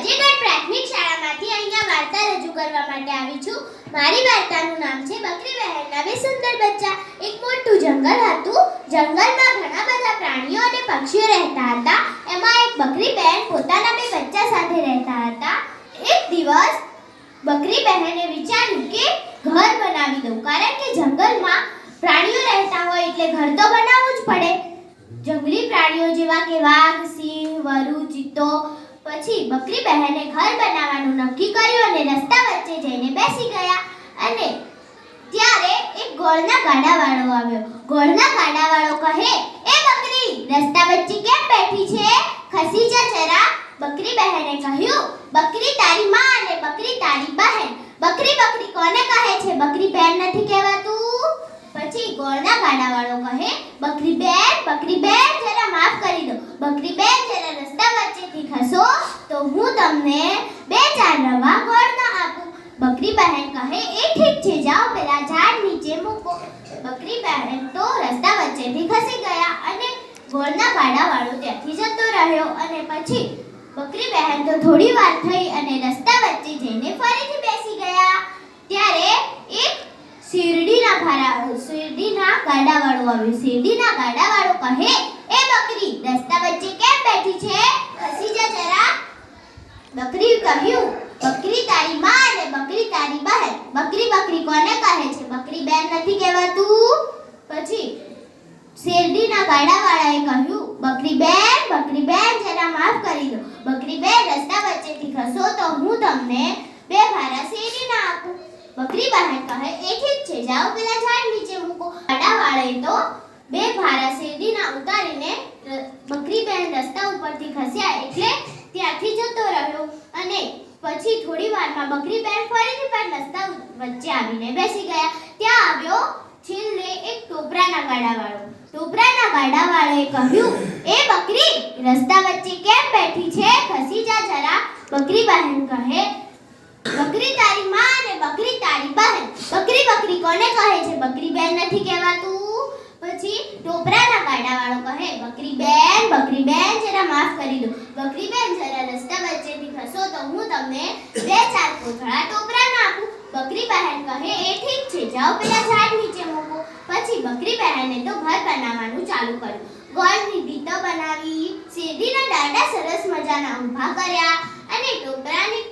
વજેગઢ પ્રાથમિક શાળામાંથી અહીંયા વાર્તા રજૂ કરવા માટે આવી છું. મારી વાર્તાનું નામ છે બકરી બહેરના બે સુંદર બચ્ચા. એક મોટું જંગલ હતું. જંગલમાં ઘણા બધા પ્રાણીઓ અને પક્ષીઓ રહેતા હતા. એમાં એક બકરી બહેન પોતાના બે બચ્ચા સાથે રહેતા હતા. એક દિવસ બકરી બહેને વિચાર્યું કે ઘર બનાવી દઉં, કારણ કે જંગલમાં પ્રાણીઓ રહેતા હોય એટલે ઘર તો બનાવવું જ પડે. જંગલી પ્રાણીઓ જેવા કે વાઘ, સિંહ, વરુ, ચિત્તો પછી બકરી બહેને ઘર બનાવવાનું નક્કી કર્યું અને રસ્તા વચ્ચે જઈને બેસી ગયા. અને ત્યારે એક ગોળના ગાડાવાળો આવ્યો. ગોળના ગાડાવાળો કહે, એ બકરી, રસ્તા વચ્ચે કેમ બેઠી છે? ખસી જા જરા. બકરી બહેને કહ્યું, બકરી તારી માં અને બકરી તારી બહેન. બકરી બકરી કોને કહે છે? બકરી બહેન નથી કહેવાતું. પછી ગોળના ગાડાવાળો કહે, બકરી બહેન બકરી બહેન જરા માફ કરી દો. બકરી બે જરા રસ્તા વચ્ચેથી ખસો, તો હું તમને બે ચાર રવા ગોળના આપું. બકરી બહેન કહે, એ ઠીક છે, જાઓ પેલા ઝાડ નીચે મૂકો. બકરી બહેન તો રસ્તા વચ્ચેથી ખસી ગયા અને ગોળના ગાડાવાળો ત્યાંથી જતો રહ્યો અને પછી બકરી બહેન તો થોડી વાર થઈ અને રસ્તા વચ્ચે જઈને ફરીથી બેસી ગયા. ત્યારે એક શિરડીના ભારા, શિરડીના ગાડાવાળો આવ્યો. શિરડીના ગાડાવાળો કહે બકરી રસ્તા વચ્ચે કેમ બેઠી છે? ખસી જા જરા. બકરી કહ્યું, બકરી તારી માં અને બકરી તારી બહેન. બકરી બકરી કોને કહે છે? બકરી બેન નથી કહેવાતું. પછી શેરડીના ગાડાવાળાએ કહ્યું, બકરી બેન બકરી બેન, જરા માફ કરી દો. બકરી બેન, રસ્તા વચ્ચેથી ખસો તો હું તમને બે ભારા શેરડીના આપું. બકરી બહેન કહે એ ઠીક છે. જાઓ પેલા ઝાડ નીચે મૂકો. ગાડાવાળાએ તો બે ભારા શેરડીના ઉતારીને ર- બકરી બહેન રસ્તા ઉપરથી ખસ્યા એટલે ત્યાંથી જતો રહ્યો અને પછી થોડી વારમાં બકરી બહેન ફરીથી પણ રસ્તા વચ્ચે આવીને બેસી ગયા. ત્યાં આવ્યો છેલ્લે એક ટોપરાના ગાડાવાળો. ટોપરાના ગાડાવાળાએ કહ્યું, એ બકરી, રસ્તા વચ્ચે કેમ બેઠી છે? ખસી જા જરા. બકરી બહેન કહે, બકરી તારી માં અને બકરી તારી બહેન. બકરી બકરી કોને કહે છે? બકરી બહેન નથી કહેવાતું. પછી ટોપરાના ગાડાવાળો કહે, બકરી બેન બકરી બેન, જરા માફ કરી દો. બકરી બેન, જરા રસ્તા વચ્ચેથી ખસો તો હું તમને બે ચાર કોથળા ટોપરાના આપું. બકરી બહેન કહે, એ ઠીક છે, જાઓ પેલા ઝાડ નીચે મૂકો. પછી બકરી બહેને તો ઘર બનાવવાનું ચાલુ કર્યું. ગોળની ભીતો બનાવી, શેરડીના દાંડા સરસ મજાના ઊભા કર્યા અને ટોપરાની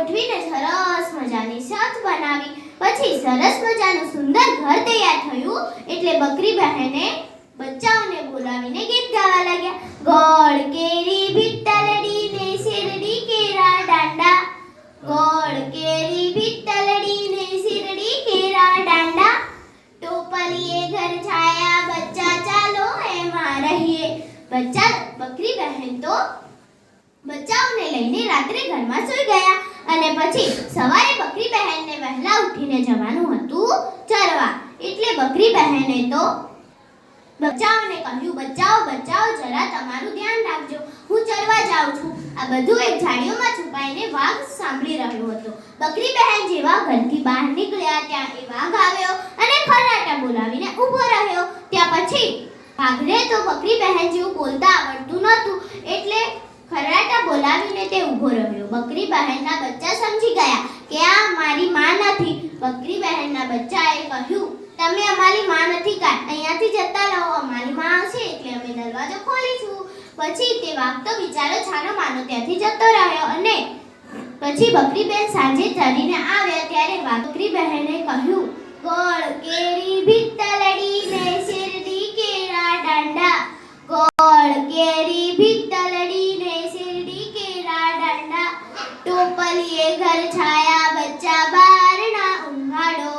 ગોઠવીને સરસ મજાની છત બનાવી. પછી સરસ મજાનું સુંદર ઘર તૈયાર થયું. એટલે બકરી બહેને બચ્ચાઓને બોલાવીને ગીત ગાવા લાગ્યા. ગોળ, કેરી ભીતલડી ને શેરડી, કેરા દાંડા ગોળ, કેરી ભીતલડી ને શેરડી, કેરા દાંડા ટોપલીએ ઘર છાયા. બચ્ચા, ચાલો એમાં રહીએ. બચ્ચા, બકરી બહેન તો બચ્ચાઓને લઈને રાત્રે ઘરમાં સૂઈ ગયા. અને પછી સવારે બકરી બહેનને વહેલા ઉઠીને જવાનું હતું ચરવા. એટલે બકરી બહેને તો બચ્ચાઓને કહ્યું બચ્ચાઓ બચ્ચાઓ જરા તમારું ધ્યાન રાખજો. હું ચરવા જાઉં છું. આ બધું એક ઝાડીઓમાં છુપાઈને વાઘ સાંભળી રહ્યો હતો. બકરી બહેન જેવા ઘરથી બહાર નીકળ્યા, ત્યાં એ વાઘ આવ્યો અને ખરાટા બોલાવીને ઊભો રહ્યો. ત્યાં પછી વાઘને તો બકરી બહેન જેવું બોલતા આવડતું નહોતું. એટલે ખરાટા બોલાવીને તે ઊભો રહ્યો. બકરી બહેનના બચ્ચા સમજી ગયા કે આ મારી માં નથી. બકરી બહેનના બચ્ચાએ કહ્યું, તમે અમારી માં નથી કાંઈ અહીંયાથી જતા રહો. અમારી માં આવશે એટલે અમે દરવાજો ખોલીશું. પછી તે વાઘ તો બિચારો છાનો માનો ત્યાંથી જતો રહ્યો અને પછી બકરી બહેન સાંજે ચરીને આવ્યા ત્યારે બકરી બહેને કહ્યું, ગોળ કેરી ભીતલડી ને શેરડી કેરા ડાંડા ગોળ કેરી ભીતલડી ને શેરડી કેરા દાંડા ટોપલીએ ઘર છાયા બચ્ચા બારણા ઊંઘાડો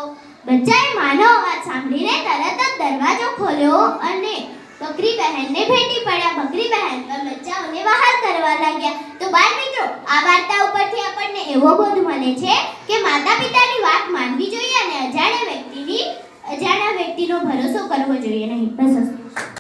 બચ્ચાએ માનો અવાજ સાંભળીને તરત જ દરવાજો ખોલ્યો અને બકરી બહેનને ભેટી પડ્યા. બકરી બહેન પણ બચ્ચાઓને બહાર કરવા લાગ્યા. તો બાળ મિત્રો, આ વાર્તા ઉપરથી આપણને એવો બોધ મળે છે કે માતા પિતાની વાત માનવી જોઈએ અને અજાણ્યા વ્યક્તિની અજાણ્યા વ્યક્તિનો ભરોસો કરવો જોઈએ નહીં. બસ.